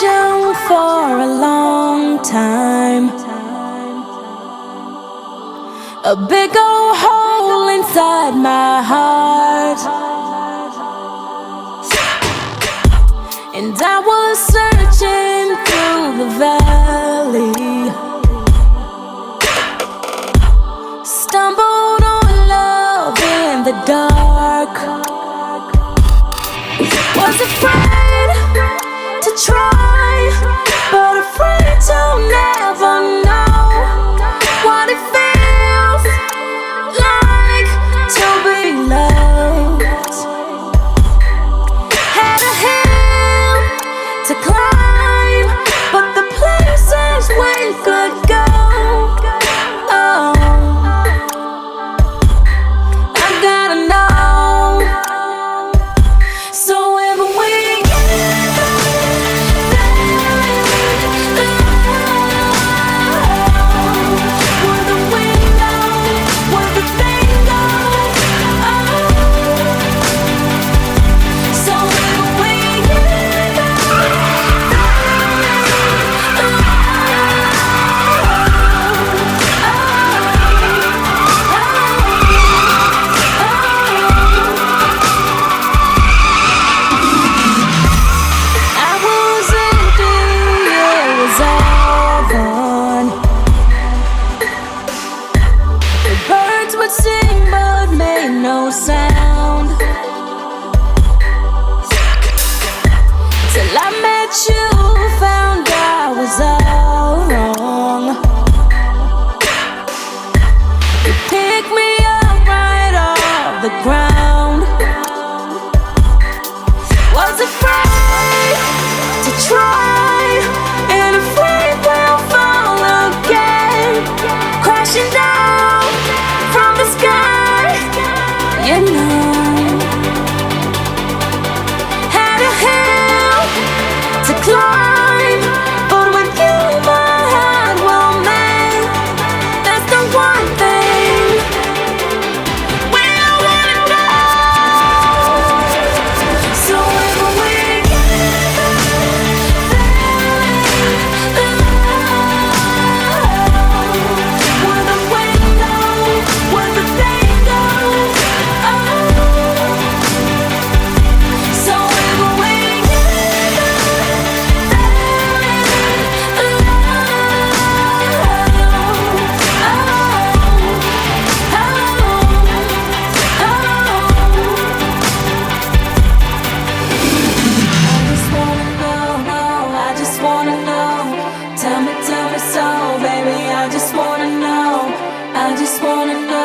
for a long time. A big old hole inside my heart. And I was searching through the valley. Stumbled on love in the dark. Was afraid to try, sound. Till I met you, found I was all wrong. You picked me up right off the ground. Was afraid to try. you wanna know